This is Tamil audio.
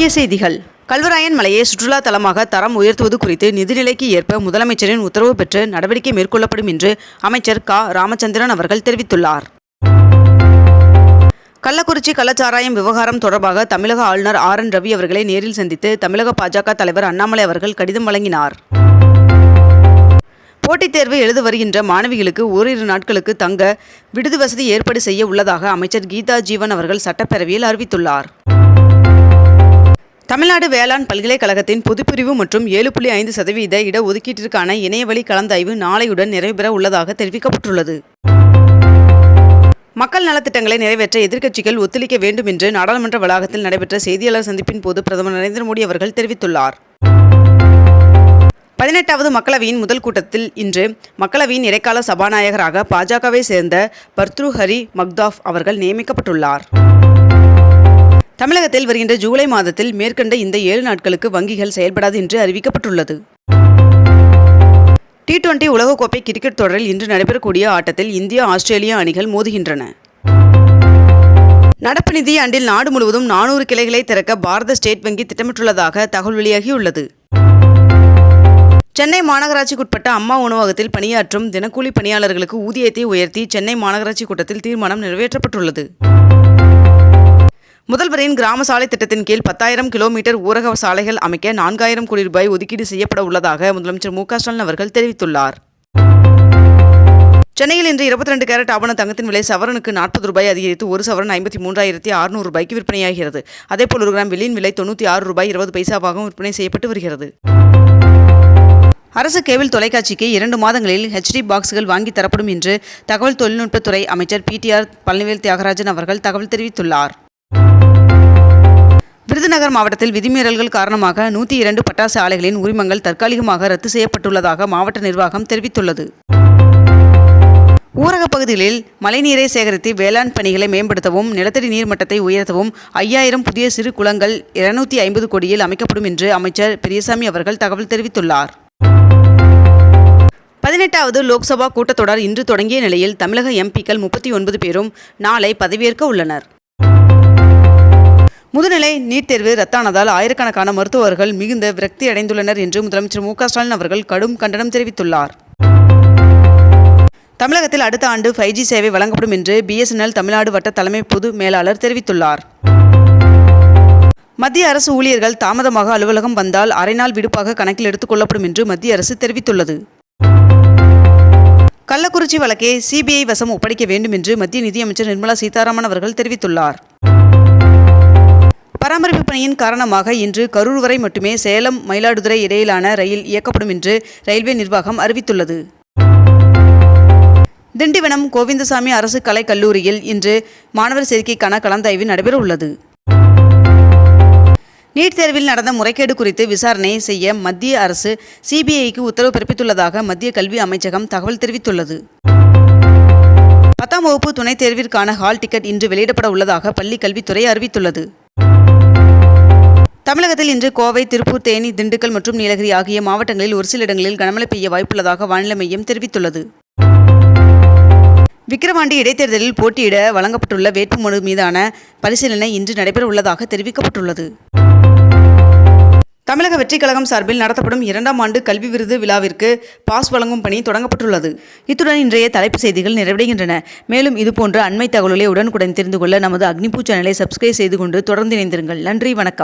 முக்கிய செய்திகள். கல்வராயன் மலையை சுற்றுலா தலமாக தரம் உயர்த்துவது குறித்து நிதிநிலைக்கு ஏற்ப முதலமைச்சரின் உத்தரவு பெற்று நடவடிக்கை மேற்கொள்ளப்படும் என்று அமைச்சர் க. ராமச்சந்திரன் அவர்கள் தெரிவித்துள்ளார். கள்ளக்குறிச்சி கள்ளச்சாராயம் விவகாரம் தொடர்பாக தமிழக ஆளுநர் ஆர். என். ரவி அவர்களை நேரில் சந்தித்து தமிழக பாஜக தலைவர் அண்ணாமலை அவர்கள் கடிதம் வழங்கினார். போட்டித் தேர்வு எழுத வருகின்ற மாணவிகளுக்கு ஓரிரு நாட்களுக்கு தங்க விடுதி வசதி ஏற்பாடு செய்ய உள்ளதாக அமைச்சர் கீதா ஜீவன் அவர்கள் சட்டப்பேரவையில் அறிவித்துள்ளார். தமிழ்நாடு வேளாண் பல்கலைக்கழகத்தின் பொதுப்பிரிவு மற்றும் ஏழு புள்ளி ஐந்து சதவீத இடஒதுக்கீட்டிற்கான இணையவழி கலந்தாய்வு நாளையுடன் நிறைவேற உள்ளதாக தெரிவிக்கப்பட்டுள்ளது. மக்கள் நலத்திட்டங்களை நிறைவேற்ற எதிர்க்கட்சிகள் ஒத்துழைக்க வேண்டும் என்று நாடாளுமன்ற வளாகத்தில் நடைபெற்ற செய்தியாளர் சந்திப்பின் போது பிரதமர் நரேந்திர மோடி அவர்கள் தெரிவித்துள்ளார். பதினெட்டாவது மக்களவையின் முதல் கூட்டத்தில் இன்று மக்களவையின் இடைக்கால சபாநாயகராக பாஜகவை சேர்ந்த பர்த்ருஹரி மக்தாஃப் அவர்கள் நியமிக்கப்பட்டுள்ளார். தமிழகத்தில் வருகின்ற ஜூலை மாதத்தில் மேற்கண்ட இந்த ஏழு நாட்களுக்கு வங்கிகள் செயல்படாது என்று அறிவிக்கப்பட்டுள்ளது. டி டுவெண்டி உலகக்கோப்பை கிரிக்கெட் தொடரில் இன்று நடைபெறக்கூடிய ஆட்டத்தில் இந்தியா ஆஸ்திரேலியா அணிகள் மோதுகின்றன. நடப்பு நிதி ஆண்டில் நாடு முழுவதும் நானூறு கிளைகளை திறக்க பாரத ஸ்டேட் வங்கி திட்டமிட்டுள்ளதாக தகவல் வெளியாகியுள்ளது. சென்னை மாநகராட்சிக்குட்பட்ட அம்மா உணவகத்தில் பணியாற்றும் தினக்கூலி பணியாளர்களுக்கு ஊதியத்தை உயர்த்தி சென்னை மாநகராட்சி கூட்டத்தில் தீர்மானம் நிறைவேற்றப்பட்டுள்ளது. முதல்வரின் கிராம சாலை திட்டத்தின் கீழ் பத்தாயிரம் கிலோமீட்டர் ஊரக சாலைகள் அமைக்க நான்காயிரம் கோடி ரூபாய் ஒதுக்கீடு செய்யப்பட உள்ளதாக முதலமைச்சர் மு க ஸ்டாலின் அவர்கள் தெரிவித்துள்ளார். சென்னையில் இன்று இருபத்தி ரெண்டு கேரட் ஆவண தங்கத்தின் விலை சவரனுக்கு நாற்பது ரூபாய் அதிகரித்து ஒரு சவரன் ஐம்பத்தி மூன்றாயிரத்தி அறுநூறு ரூபாய்க்கு விற்பனையாகிறது. அதேபோல் ஒரு கிராம் வெள்ளியின் விலை தொண்ணூற்றி ஆறு ரூபாய் இருபது பைசாவாகவும் விற்பனை செய்யப்பட்டு வருகிறது. அரசு கேபிள் தொலைக்காட்சிக்கு இரண்டு மாதங்களில் ஹெச்டி பாக்ஸ்கள் வாங்கி தரப்படும் என்று தகவல் தொழில்நுட்பத்துறை அமைச்சர் பிடிஆர் பழனிவேல் தியாகராஜன் அவர்கள் தகவல் தெரிவித்துள்ளார். விருதுநகர் மாவட்டத்தில் விதிமீறல்கள் காரணமாக நூற்றி இரண்டு பட்டாசு ஆலைகளின் உரிமங்கள் தற்காலிகமாக ரத்து செய்யப்பட்டுள்ளதாக மாவட்ட நிர்வாகம் தெரிவித்துள்ளது. ஊரகப் பகுதிகளில் மழைநீரை சேகரித்து வேளாண் பணிகளை மேம்படுத்தவும் நிலத்தடி நீர் மட்டத்தை உயர்த்தவும் ஐயாயிரம் புதிய சிறு குளங்கள் இருநூத்தி ஐம்பது கோடியில் அமைக்கப்படும் என்று அமைச்சர் பெரியசாமி அவர்கள் தகவல் தெரிவித்துள்ளார். பதினெட்டாவது லோக்சபா கூட்டத்தொடர் இன்று தொடங்கிய நிலையில் தமிழக எம்பிக்கள் முப்பத்தி ஒன்பது பேரும் நாளை பதவியேற்க உள்ளனர். முதுநிலை நீட் தேர்வு ரத்தானதால் ஆயிரக்கணக்கான மருத்துவர்கள் மிகுந்த விரக்தி அடைந்துள்ளனர் என்று முதலமைச்சர் மு ஸ்டாலின் அவர்கள் கடும் கண்டனம் தெரிவித்துள்ளார். தமிழகத்தில் அடுத்த ஆண்டு ஃபைவ் ஜி சேவை வழங்கப்படும் என்று பிஎஸ்என்எல் தமிழ்நாடு வட்ட தலைமை பொது மேலாளர் தெரிவித்துள்ளார். மத்திய அரசு ஊழியர்கள் தாமதமாக அலுவலகம் வந்தால் அரை நாள் விடுப்பாக கணக்கில் எடுத்துக் கொள்ளப்படும் என்று மத்திய அரசு தெரிவித்துள்ளது. கள்ளக்குறிச்சி வழக்கை சிபிஐ வசம் ஒப்படைக்க வேண்டும் என்று மத்திய நிதியமைச்சர் நிர்மலா சீதாராமன் அவர்கள் தெரிவித்துள்ளார். பராமரிப்பு பணியின் காரணமாக இன்று கரூர் வரை மட்டுமே சேலம் மயிலாடுதுறை இடையிலான ரயில் இயக்கப்படும் என்று ரயில்வே நிர்வாகம் அறிவித்துள்ளது. திண்டிவனம் கோவிந்தசாமி அரசு கலைக் கல்லூரியில் இன்று மாணவர் சேர்க்கைக்கான கலந்தாய்வு நடைபெற உள்ளது நீட் தேர்வில் நடந்த முறைகேடு குறித்து விசாரணை செய்ய மத்திய அரசு சிபிஐக்கு உத்தரவு பிறப்பித்துள்ளதாக மத்திய கல்வி அமைச்சகம் தகவல் தெரிவித்துள்ளது. பத்தாம் வகுப்பு துணைத் தேர்விற்கான ஹால் டிக்கெட் இன்று வெளியிடப்பட உள்ளதாக பள்ளி கல்வித்துறை அறிவித்துள்ளது. தமிழகத்தில் இன்று கோவை திருப்பூர் தேனி திண்டுக்கல் மற்றும் நீலகிரி ஆகிய மாவட்டங்களில் ஒரு சில இடங்களில் கனமழை பெய்ய வாய்ப்புள்ளதாக வானிலை மையம் தெரிவித்துள்ளது. விக்கிரவாண்டி இடைத்தேர்தலில் போட்டியிட வழங்கப்பட்டுள்ள வேட்புமனு மீதான பரிசீலனை இன்று நடைபெற உள்ளதாக தெரிவிக்கப்பட்டுள்ளது. தமிழக வெற்றிக் கழகம் சார்பில் நடத்தப்படும் இரண்டாம் ஆண்டு கல்வி விருது விழாவிற்கு பாஸ் வழங்கும் பணி தொடங்கப்பட்டுள்ளது. இத்துடன் இன்றைய தலைப்பு செய்திகள் நிறைவடைகின்றன. மேலும் இதுபோன்ற அண்மை தகவல்களை உடனுக்குடன் தெரிந்து கொள்ள நமது அக்னிபூ சேனலை சப்ஸ்கிரைப் செய்து கொண்டு தொடர்ந்து இணைந்திருங்கள். நன்றி வணக்கம்.